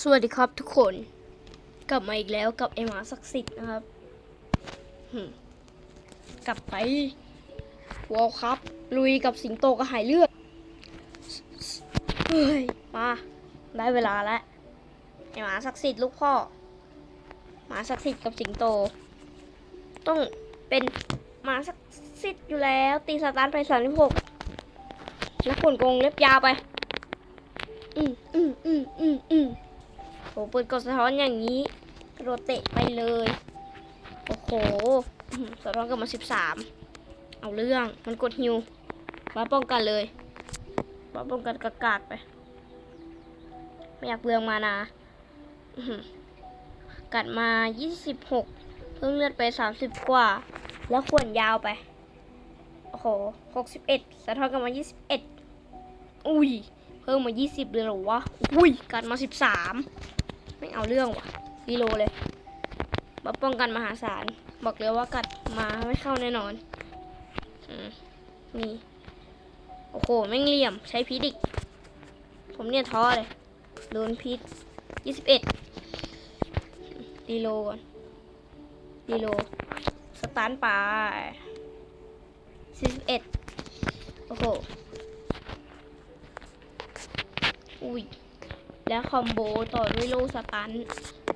สวัสดีครับทุกคน กลับมาอีกแล้วกับไอหมาศักดิ์สิทธิ์นะครับกลับไปวอลครับ ลุยกับสิงโตกระหายเลือดเฮ้ยมาได้เวลาแล้วไอหมาศักดิ์สิทธิ์ลูกพ่อหมาศักดิ์สิทธิ์กับสิงโต ต้องเป็นหมาศักดิ์สิทธิ์อยู่แล้ว ตีสตาร์ทไปสามสิบหกแล้วขนกงเล็บยาวไป อืมอืมอืมอืมอืม โหปืนกดสะท้อนอย่างนี้กระโดดเตะไปเลย โอ้โห สะท้อนกลับมาสิบสามเอาเรื่องมันกดฮิวมาป้องกันเลยมาป้องกันกากาดไป ไม่อยากเบืองมานะกัดมา26เพิ่งเลือดไป30กว่า แล้วขวนยาวไป โอ้โห61สะท้อนกลับมา21อุ้ยเพิ่มมา 20 เลยเหรอวะ อุ้ย กัดมา 13 ไม่เอาเรื่องว่ะรีโลเลยมาป้องกันมหาศาล บอกเลยว่ากัดมาไม่เข้าแน่นอนอืมนี่ โอ้โห แม่งเหลี่ยม ใช้พิษอีกผมเนี่ยท้อเลย โดนพิษ21รีโลก่อนรีโล สตาร์ทไป41โอ้โห อุ้ย แล้วคอมโบต่อด้วยโลสตัน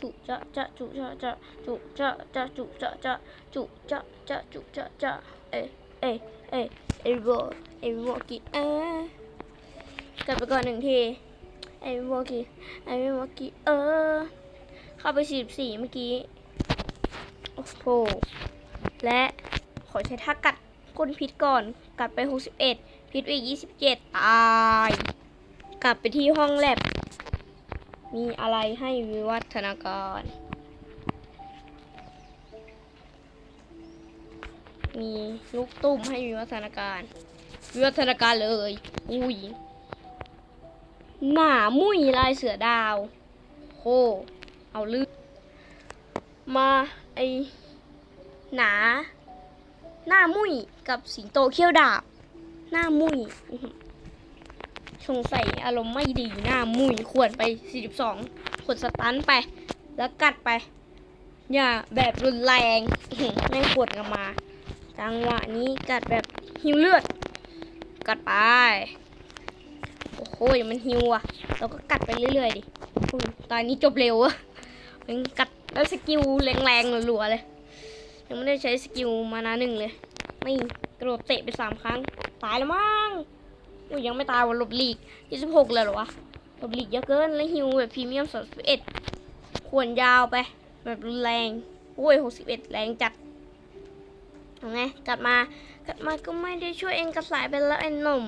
จุจะจะจุจะจะจุจะจะจุจะจะจุจะจะจุจะจะเอเอเอเอโวเอโวกิเอะกลับไปก่อนหนึ่งทีเอโวกิเอโวกิเออ เข้าไปสี่สี่เมื่อกี้ โอ้โห และขอใช้ท่ากัดก้นพิษก่อน กัดไป61พิษไปอีก27ตาย กลับไปที่ห้องแลบ มีอะไรให้วิวัฒนาการ มีลูกตุ้มให้วิวัฒนาการ วิวัฒนาการเลย อุ้ยหนามุ้ยลายเสือดาวโหเอาลือมาไอหนา หน้ามุ้ยกับสิงโตเขี้ยวดาบ หน้ามุ้ย สงสัยอารมณ์ไม่ดีหน้ามุยขวนไป 42 ขวดสตันไป แล้วกัดไป อย่าแบบรุนแรงแม่งขวดกลับมาจังหวะนี้กัดแบบหิวเลือด กัดไป โอ้โหมันหิวอะ เราก็กัดไปเรื่อยๆดิอุ้ยตอนนี้จบเร็วอะมันกัดแล้วสกิลแรงๆรัวๆเลย ยังไม่ได้ใช้สกิลมานาหนึ่งเลย ไม่กระโดดเตะไปสามครั้ง ตายแล้วมั้ง อุ้ยยังไม่ตายวันลบลีก26เลยเหรอวะลบลีกเยอะเกินแล้วฮิวแบบพรีเมียม31ควรยาวไป แบบรุนแรงโอ้ย61แรงจัดเอาไงกัดมากัดมาก็ไม่ได้ช่วยเองกระสายไปแล้วไอ้หนุ่ม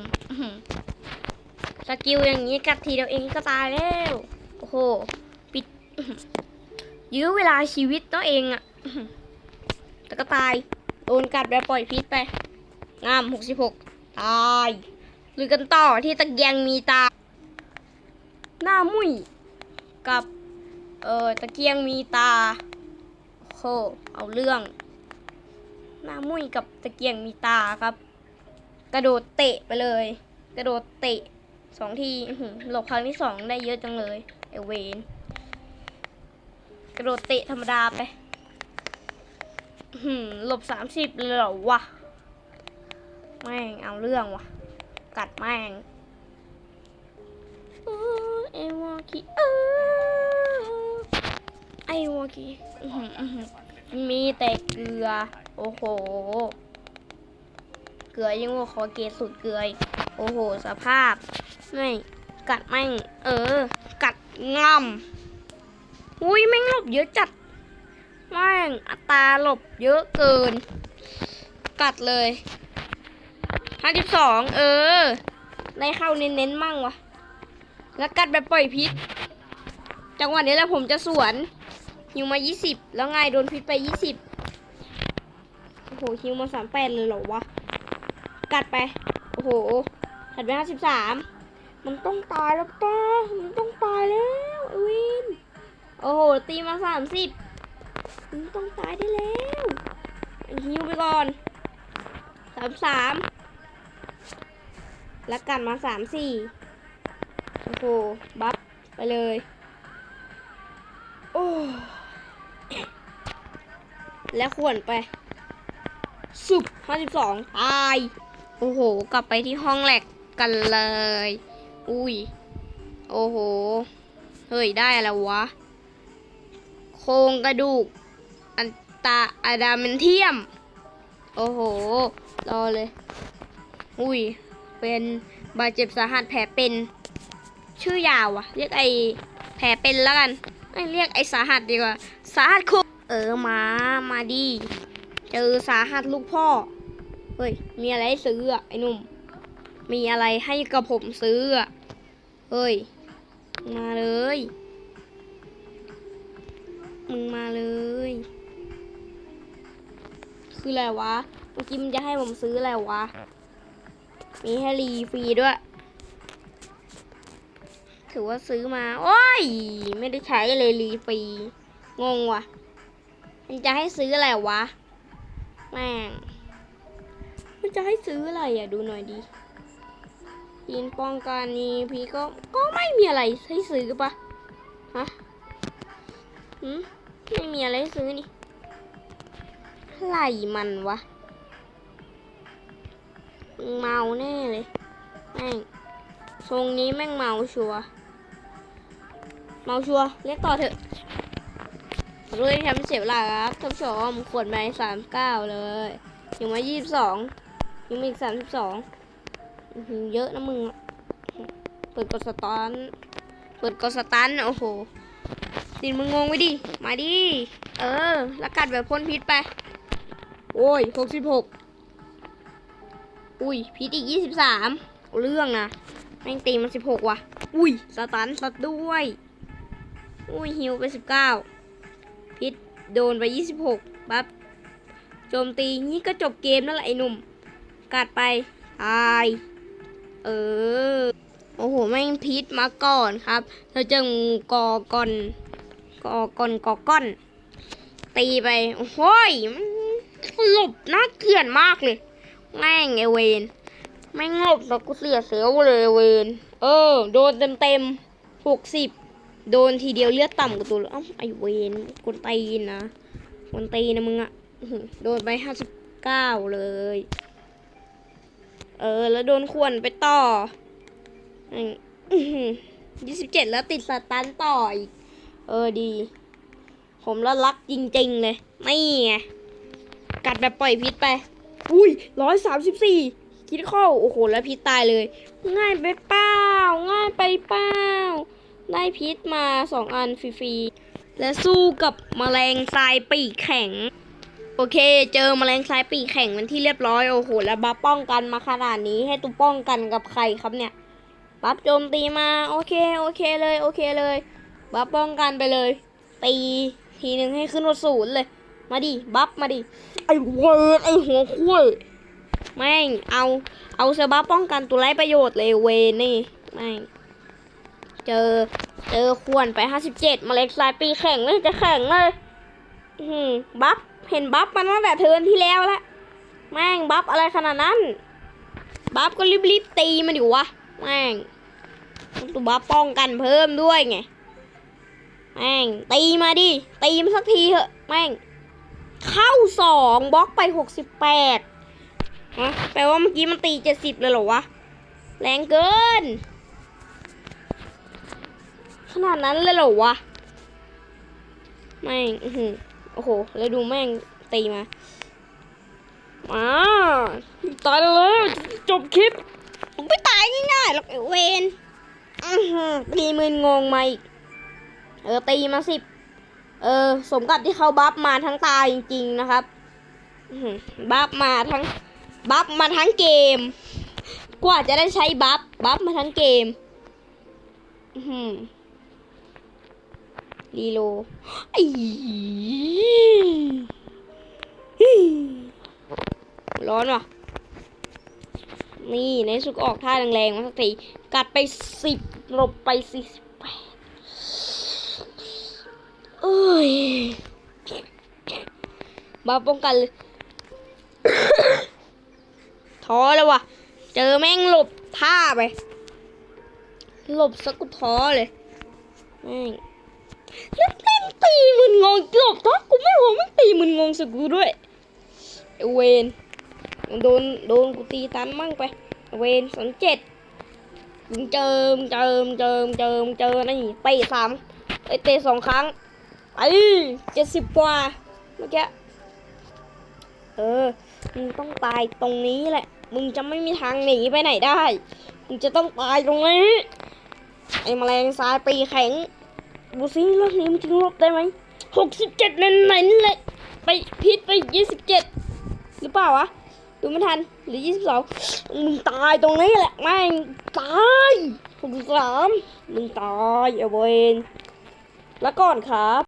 สกิลอย่างนี้กัดทีเดียวเองก็ตายแล้วโอ้โหปิดยื้อเวลาชีวิตตัวเองอะแต่ก็ตายโดนกัดแบบปล่อยพิษไปงาม66ตาย หรือกันต่อที่ตะเกียงมีตา หน้ามุ้ยกับเออตะเกียงมีตาโอ้โหเอาเรื่อง หน้ามุ้ยกับตะเกียงมีตาครับ กระโดดเตะไปเลย กระโดดเตะสองทีหลบครั้งที่สองได้เยอะจังเลยไอเวนกระโดดเตะธรรมดาไปอื้อหือหลบสามสิบเลยเหรอวะ แม่งเอาเรื่องวะ กัดแม่งเออไอวอกี้เออไอวอกี้มีแต่เกลือ โอ้โห เกลือยังว่าขอเกรดสุดเกลือ โอ้โห สภาพ ไม่ กัดแม่ง เออ กัดง่ำอุ้ยแม่งหลบเยอะจัด แม่งอัตราหลบเยอะเกิน กัดเลย ห้าสิบสองเออได้เข้าเน้นๆมั่งวะแล้วกัดแบบปล่อยพิษ จังหวะนี้แหล้วผมจะสวนฮิวมายี่สิบแล้วไงโดนพิษไปยี่สิบโอ้โหฮิวมาสามแปดเลยเหรอวะ กัดไป โอ้โหถัดไปห้าสิบสามมันต้องตายแล้วป้ามันต้องตายแล้วไอวิน โอ้โห ตีมาสามสิบมันต้องตายได้แล้วฮิวไปก่อนสามสาม แล้วกันมาสามสี่โอ้โห บัฟไปเลย โอ้ และขวนไป สุบห้าสิบสองตาย โอ้โห กลับไปที่ห้องแหลกกันเลย อุ้ย โอ้โห เฮ้ย ได้อะไรวะ โครงกระดูก อันตาอะดามันเทียม โอ้โห รอเลย อุ้ย เป็นบาดเจ็บสาหัสแผลเป็น ชื่อยาวอะเรียกไอแผลเป็นแล้วกันไม่เรียกไอสาหัสดีกว่า สาหัสคุกเออมามาดีเจอสาหัสลูกพ่อเฮ้ยมีอะไรให้ซื้ออะไอหนุ่ม มีอะไรให้กับผมซื้ออะเฮ้ยมาเลยมึงมาเลย คืออะไรวะ เมื่อกี้มันจะให้ผมซื้ออะไรวะ มีให้รีฟรีด้วย ถือว่าซื้อมา โอ้ย ไม่ได้ใช้เลยรีฟรี งงว่ะ มันจะให้ซื้ออะไรวะ แม่ง มันจะให้ซื้ออะไรอะ ดูหน่อยดิยินป้องกันนี่พี่ก็ ก็ไม่มีอะไรให้ซื้อปะฮะหืมไม่มีอะไรให้ซื้อนี่อะไรมันวะ มึงเมาแน่เลย แม่ง ทรงนี้แม่งเมาชัว เมาชัวเรียกต่อเถอะรู้ที่ทำเสียเวลาครับท่านผู้ชมขวดไปสามเก้าเลยยังมายี่สิบสองยังมีอีกสามสิบสองเยอะนะมึง เปิดกดสตาร์เปิดกดสตาร์โอ้โหดินมึงงงไว้ดิ มาดิ เออ แล้วกัดแบบพ่นพิษไป โอ้ยหกสิบหก อุ้ยพิษอีกยี่สิบสามเรื่องนะแม่งตีมันสิบหกว่ะ อุ้ยสตันสัดด้วย อุ้ยฮิวไปสิบเก้าพิษโดนไปยี่สิบหกปั๊บโจมตีนี่ก็จบเกมนั่นแหละไอ้หนุ่ม กัดไปตาย เออ โอ้โห แม่งพิษมาก่อนครับ เราเจองูกอก่อนกอก่อนกอก้อน ตีไป โอ้โหยมันหลบน่าเกลียดมากเลย แม่งไอเวนแม่งบแล้วกูเสียเซลเลยเวนเออ โดนเต็มเต็มหกสิบโดนทีเดียวเลือดต่ำกว่าตัวเลยเอ้าไอเวนคนตีนนะคนตีนะมึงอะโดนไปห้าสิบเก้าเลย เออ แล้วโดนขวนไปต่อยี่สิบเจ็ดแล้วติดสตันต่ออีก เออดี ผมแล้วรักจริง ๆ เลยนี่ไง กัดแบบปล่อยพิษไป อุ้ยร้อยสามสิบสี่คิดเข้าโอ้โห แล้วพิษตายเลย ง่ายไปเปล่าง่ายไปเปล่าได้พิษมาสองอันฟรีๆ และสู้กับแมลงทรายปีกแข็ง โอเค เจอแมลงทรายปีกแข็งมันที่เรียบร้อย โอ้โห แล้วบัฟป้องกันมาขนาดนี้ให้ตูป้องกันกับใครครับเนี่ย บัฟโจมตีมา โอเค โอเคเลย โอเคเลย บัฟป้องกันไปเลย ตีทีหนึ่งให้ขึ้นรถศูนย์เลย มาดิบัฟมาดิไอ้เวิร์ดไอ้หัวคุ้ยแม่งเอาเอาเซบัฟป้องกันตัวไร้ประโยชน์เลยเวนนี่แม่งเจอเจอขวนไปห้าสิบเจ็ดมาเล็กสายปีแข่งเลยจะแข่งเลยอื้อหือบัฟเห็นบัฟมันตั้งแต่เทิร์นที่แล้วแล้วแม่งบัฟอะไรขนาดนั้นบัฟก็รีบๆตีมันดิวะแม่งตัวบัฟป้องกันเพิ่มด้วยไงแม่งตีมาดิตีมันสักทีเถอะแม่ง เข้าสองบล็อกไปหกสิบแปดฮะแปลว่าเมื่อกี้มันตีเจ็ดสิบเลยเหรอวะ แรงเกิน ขนาดนั้นเลยเหรอวะ แม่งอโอ้โห แล้วดูแม่งตีมา มาตายแล้วจบคลิปผมไม่ตายง่ายๆหรอกไอเวนอื้อหือตีมืนงงมาอีก เออตีมาสิบ เออ สมกับที่เขาบัฟมาทั้งตาจริง ๆ นะครับบัฟมาทั้งบัฟมาทั้งเกม กว่าจะได้ใช้บัฟบัฟมาทั้งเกมอือหือรีโลไอ้ร้อนว่ะ นี่ในสุกออกท่าแรงๆมาสักที กัดไปสิบหลบไปสี่สิบ ยมาป้องกันเลยท้อแล้ววะเจอแม่งหลบท่าไป หลบสักกูท้อเลยแม่งแล้วแม่งตีมึนงงหลบทักกูไม่รู้แม่งตีมึนงงสักกูด้วยเวนโดนโดนกูตีตันมั่งไป เวนสนเจ็ดเจิมเจิมเจิมเจิมเจอนี่เตะสามไอยเตะสองครั้ง ไอเจ็ดสิบกว่าเมื่อกี้เออ มึงต้องตายตรงนี้แหละ มึงจะไม่มีทางหนีไปไหนได้ มึงจะต้องตายตรงนี้ ไอ้แมลงสาบปีแข็งดูสิรอบนี้มันจะลบได้ไหมหกสิบเจ็ดนั่นไหนเลยไปพิษไปยี่สิบเจ็ดหรือเปล่าวะ ดูไม่ทัน หรือยี่สิบสองมึงตายตรงนี้แหละแม่งตายหกสิบสามมึงตายเอาเวนแล้วก่อนครับ